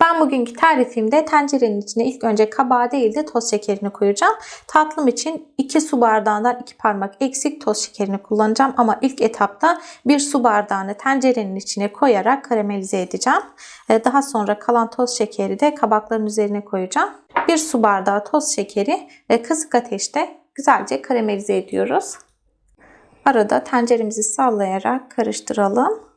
Ben bugünkü tarifimde tencerenin içine ilk önce kabağı değil de toz şekerini koyacağım. Tatlım için 2 su bardağından 2 parmak eksik toz şekerini kullanacağım. Ama ilk etapta 1 su bardağını tencerenin içine koyarak karamelize edeceğim. Ee, Daha sonra kalan toz şekeri de kabakların üzerine koyacağım. 1 su bardağı toz şekeri kısık ateşte güzelce karamelize ediyoruz. Arada tenceremizi sallayarak karıştıralım.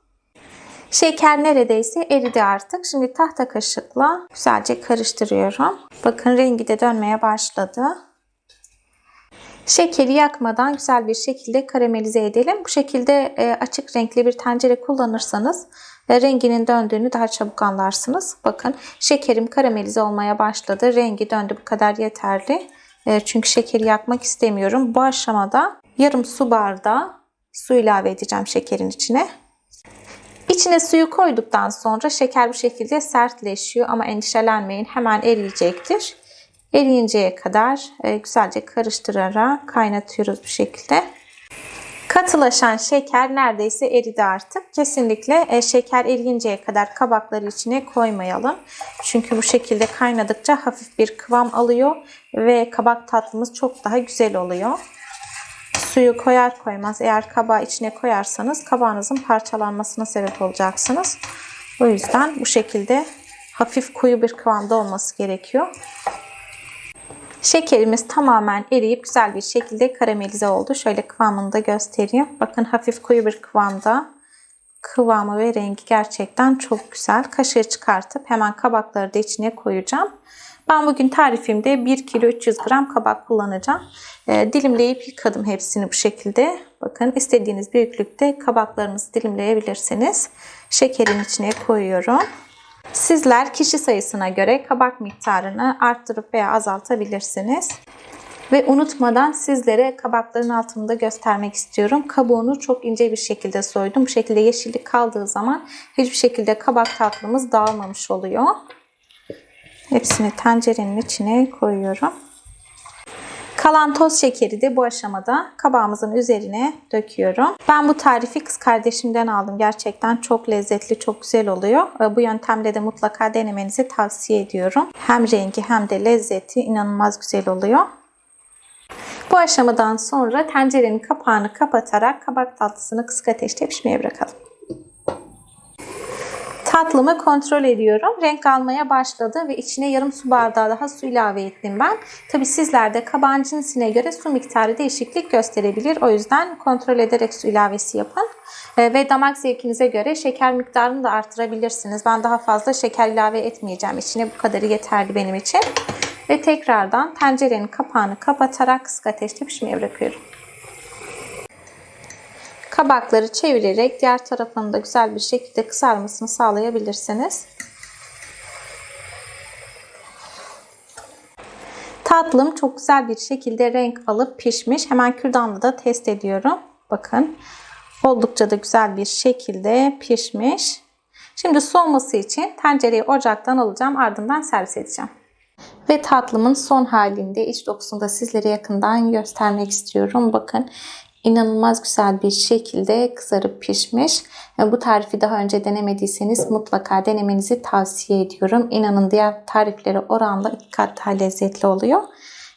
Şeker neredeyse eridi artık. Şimdi tahta kaşıkla güzelce karıştırıyorum. Bakın rengi de dönmeye başladı. Şekeri yakmadan güzel bir şekilde karamelize edelim. Bu şekilde e, açık renkli bir tencere kullanırsanız e, renginin döndüğünü daha çabuk anlarsınız. Bakın şekerim karamelize olmaya başladı. Rengi döndü bu kadar yeterli. E, çünkü şekeri yakmak istemiyorum. Bu aşamada yarım su bardağı su ilave edeceğim şekerin içine. İçine suyu koyduktan sonra şeker bu şekilde sertleşiyor ama endişelenmeyin hemen eriyecektir. Eriyinceye kadar e, güzelce karıştırarak kaynatıyoruz bu şekilde. Katılaşan şeker neredeyse eridi artık. Kesinlikle e, şeker eriyinceye kadar kabakları içine koymayalım. Çünkü bu şekilde kaynadıkça hafif bir kıvam alıyor ve kabak tatlımız çok daha güzel oluyor suyu koyar koymaz eğer kabağı içine koyarsanız kabağınızın parçalanmasına sebep olacaksınız. O yüzden bu şekilde hafif koyu bir kıvamda olması gerekiyor. Şekerimiz tamamen eriyip güzel bir şekilde karamelize oldu. Şöyle kıvamını da göstereyim. Bakın hafif koyu bir kıvamda. Kıvamı ve rengi gerçekten çok güzel. Kaşığı çıkartıp hemen kabakları da içine koyacağım. Ben bugün tarifimde 1 kilo 300 gram kabak kullanacağım. E, dilimleyip yıkadım hepsini bu şekilde. Bakın istediğiniz büyüklükte kabaklarınızı dilimleyebilirsiniz. Şekerin içine koyuyorum. Sizler kişi sayısına göre kabak miktarını arttırıp veya azaltabilirsiniz. Ve unutmadan sizlere kabakların altını göstermek istiyorum. Kabuğunu çok ince bir şekilde soydum. Bu şekilde yeşillik kaldığı zaman hiçbir şekilde kabak tatlımız dağılmamış oluyor. Hepsini tencerenin içine koyuyorum. Kalan toz şekeri de bu aşamada kabağımızın üzerine döküyorum. Ben bu tarifi kız kardeşimden aldım. Gerçekten çok lezzetli, çok güzel oluyor. Bu yöntemle de mutlaka denemenizi tavsiye ediyorum. Hem rengi hem de lezzeti inanılmaz güzel oluyor. Bu aşamadan sonra tencerenin kapağını kapatarak kabak tatlısını kısık ateşte pişmeye bırakalım. Tatlımı kontrol ediyorum. Renk almaya başladı ve içine yarım su bardağı daha su ilave ettim ben. Tabi sizlerde kabağın cinsine göre su miktarı değişiklik gösterebilir. O yüzden kontrol ederek su ilavesi yapın. Ee, ve damak zevkinize göre şeker miktarını da artırabilirsiniz. Ben daha fazla şeker ilave etmeyeceğim. İçine bu kadarı yeterli benim için. Ve tekrardan tencerenin kapağını kapatarak kısık ateşte pişmeye bırakıyorum. Kabakları çevirerek diğer tarafını da güzel bir şekilde kızarmasını sağlayabilirsiniz. Tatlım çok güzel bir şekilde renk alıp pişmiş. Hemen kürdanla da test ediyorum. Bakın oldukça da güzel bir şekilde pişmiş. Şimdi soğuması için tencereyi ocaktan alacağım. Ardından servis edeceğim. Ve tatlımın son halinde iç dokusunu da sizlere yakından göstermek istiyorum. Bakın inanılmaz güzel bir şekilde kızarıp pişmiş. Bu tarifi daha önce denemediyseniz mutlaka denemenizi tavsiye ediyorum. İnanın diğer tariflere oranla iki kat daha lezzetli oluyor.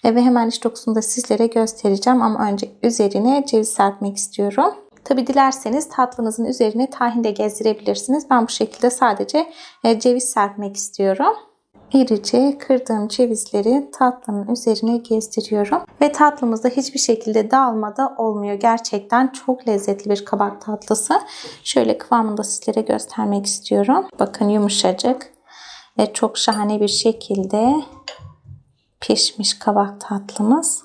Ve hemen iç dokusunu da sizlere göstereceğim ama önce üzerine ceviz serpmek istiyorum. Tabi dilerseniz tatlınızın üzerine tahin de gezdirebilirsiniz. Ben bu şekilde sadece e, ceviz serpmek istiyorum. İrice kırdığım cevizleri tatlının üzerine gezdiriyorum. Ve tatlımızda hiçbir şekilde dağılmada olmuyor. Gerçekten çok lezzetli bir kabak tatlısı. Şöyle kıvamını da sizlere göstermek istiyorum. Bakın yumuşacık ve çok şahane bir şekilde pişmiş kabak tatlımız.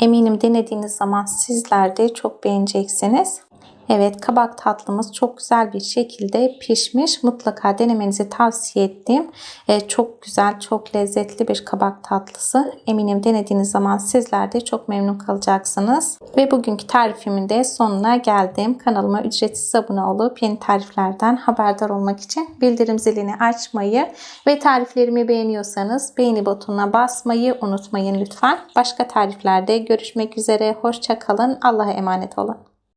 Eminim denediğiniz zaman sizler de çok beğeneceksiniz. Evet kabak tatlımız çok güzel bir şekilde pişmiş. Mutlaka denemenizi tavsiye ettiğim e, çok güzel, çok lezzetli bir kabak tatlısı. Eminim denediğiniz zaman sizler de çok memnun kalacaksınız. Ve bugünkü tarifimin de sonuna geldim. Kanalıma ücretsiz abone olup yeni tariflerden haberdar olmak için bildirim zilini açmayı ve tariflerimi beğeniyorsanız beğeni butonuna basmayı unutmayın lütfen. Başka tariflerde görüşmek üzere. Hoşçakalın. Allah'a emanet olun.